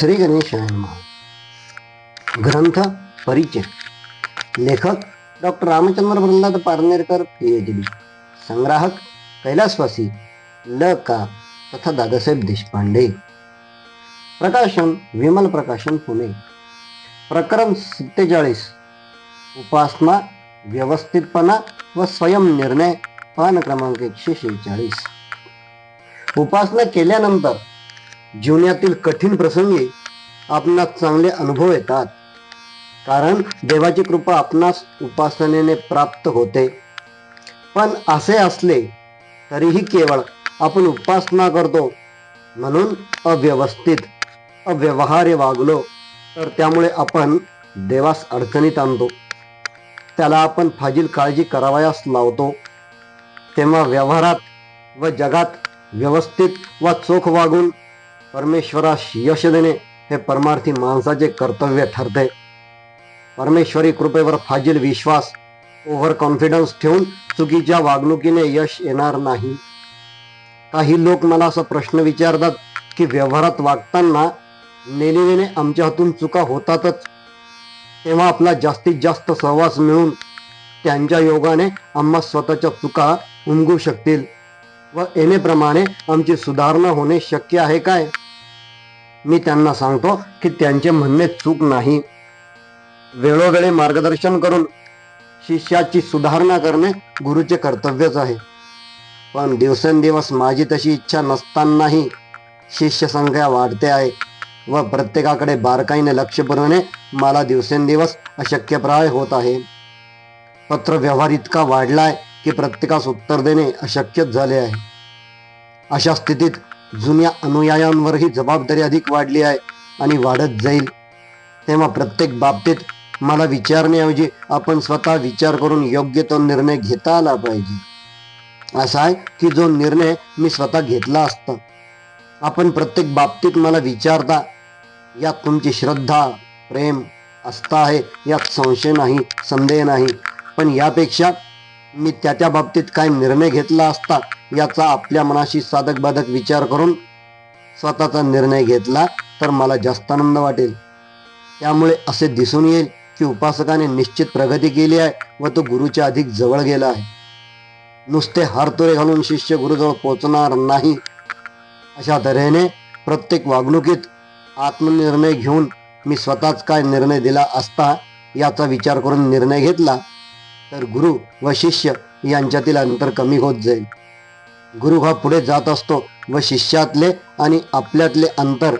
श्री गणेश ग्रंथ परिचय. लेखक doctor Ramchandra Pralhad Parnerkar P H D संग्राहक कैलासवासी ल का तथा दादासाहेब देशपांडे. प्रकाशन विमल प्रकाशन पुणे. प्रकरण सत्तेचाळीस. उपासना व्यवस्थितपणा व स्वयंनिर्णय पान क्रमांक एकशे शेहेचाळीस. उपासना केल्यानंतर जीवनातील कठीण प्रसंगी आपणास चांगले अनुभव येतात. कारण देवाची कृपा आपणास उपासनेने प्राप्त होते. पण असे असले तरीही केवळ आपण उपासना करतो. म्हणून अव्यवस्थित अव्यवहार्य वागलो तर त्यामुळे आपण देवास अडचणीत आणतो. त्याला आपण फाजील काळजी करावयास लावतो. तेव्हा व्यवहारात व जगात व्यवस्थित व चोख वागून परमेश्वरास यश देणे हे परमार्थी माणसाचे कर्तव्य ठरते. परमेश्वरी कृपेवर फाजील विश्वास ओव्हर कॉन्फिडन्स ठेवून चुकीच्या वागणुकीने यश येणार नाही. काही लोक मला असा प्रश्न विचारतात की व्यवहारात वागताना नेणीने आमच्या हातून चुका होतातच. तेव्हा आपला जास्तीत जास्त सहवास मिळून त्यांच्या योगाने आम्हा स्वतःच्या चुका उमगू शकतील व येणेप्रमाणे आमची सुधारणा होणे शक्य आहे काय? मी त्यांना सांगतो की त्यांचे म्हणणे चूक नाही. वेळोवेळी मार्गदर्शन करून शिष्याची सुधारणा करणे गुरुचे कर्तव्यच आहे. पण दिवसेंदिवस माझी तशी इच्छा नसतानाही शिष्य संख्या वाढते आहे व प्रत्येकाकडे बारकाईने लक्ष पुरवणे मला दिवसेंदिवस अशक्यप्राय होत आहे. पत्र व्यवहार इतका वाढलाय की प्रत्येकास उत्तर देणे अशक्यच झाले आहे. अशा स्थितीत जुन्या अनुयायांवरही जबाबदारी अधिक वाढली आहे आणि वाढत जाईल. तेव्हा प्रत्येक बाबतीत मला विचारण्याऐवजी आपण स्वतः विचार करून योग्य तो निर्णय घेता आला पाहिजे. असा आहे की जो निर्णय मी स्वतः घेतला असता. आपण प्रत्येक बाबतीत मला विचारता यात तुमची श्रद्धा प्रेम आस्था आहे यात संशय नाही संदेह नाही. पण यापेक्षा मी त्या त्या बाबतीत काय निर्णय घेतला असता याचा आपल्या मनाशी साधक बाधक विचार करून स्वतःचा निर्णय घेतला तर मला जास्त आनंद वाटेल. त्यामुळे असे दिसून येईल की उपासकाने निश्चित प्रगती केली आहे व तो गुरुच्या अधिक जवळ गेला आहे. नुसते हारतोरे घालून शिष्य गुरुजवळ पोचणार नाही अशा तऱ्हेने प्रत्येक वागणुकीत आत्मनिर्णय घेऊन मी स्वतःच काय निर्णय दिला असता याचा विचार करून निर्णय घेतला तर गुरु व शिष्य यांच्यातील अंतर कमी होत जाईल. गुरु हा पुढे जात असतो व शिष्यातले आणि आपल्यातले अंतर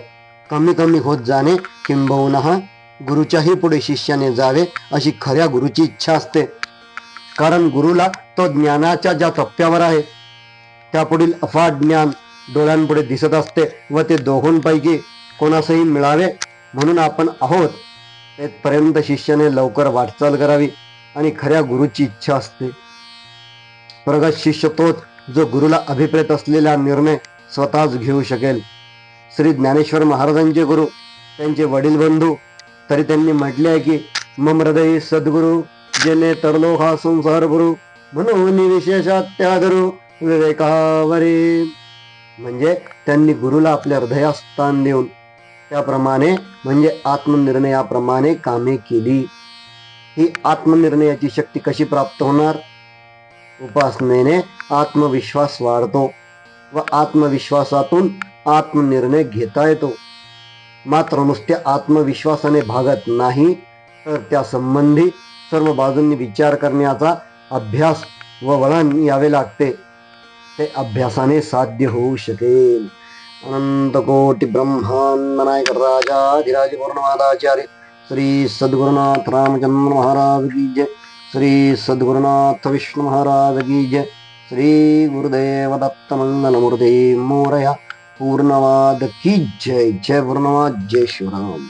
कमी कमी होत जाणे किंबहुना गुरुच्याही पुढे शिष्याने जावे अशी खऱ्या गुरुची इच्छा असते. कारण गुरुला तो ज्ञानाच्या ज्या टप्प्यावर आहे त्यापुढील अफाट ज्ञान डोळ्यांपुढे दिसत असते व ते दोघांपैकी कोणासही मिळावे म्हणून आपण आहोत. तेथपर्यंत शिष्याने लवकर वाटचाल करावी आणि खऱ्या गुरुची इच्छा असते. प्रगत शिष्य तोच जो गुरुला अभिप्रेत असलेला निर्णय स्वतःच घेऊ शकेल. श्री ज्ञानेश्वर महाराजांचे गुरु त्यांचे वडील बंधू तरी त्यांनी म्हटले आहे की मम हृदय सद्गुरु जेने तरलो हा संसार गुरु म्हणून विशेषात त्या गुरु विवेकावरी. म्हणजे त्यांनी गुरुला आपल्या हृदयात स्थान देऊन त्याप्रमाणे म्हणजे आत्मनिर्णयाप्रमाणे कामे केली. ही आत्मनिर्णयाची शक्ती कशी प्राप्त होणार? उपासनेने आत्मविश्वास वाढतो व आत्मविश्वासातून आत्मनिर्णय घेता येतो. मात्र नुसत्या आत्मविश्वासाने भागत नाही तर त्या संबंधी सर्व बाजूंनी विचार करण्याचा अभ्यास व वळण यावे लागते. ते अभ्यासाने साध्य होऊ शकेल. अनंत कोटी ब्रह्मांड नायक राजाधिराज पूर्णवादाचार्य श्री सद्गुरुनाथ रामचंद्र महाराज की जय. श्री सद्गुरुनाथ विष्णु महाराज की जय श्री गुरुदेव दत्त मंगलमूर्ती मोरया पूर्णवाद की जय जय पूर्णवाद जय शिवराम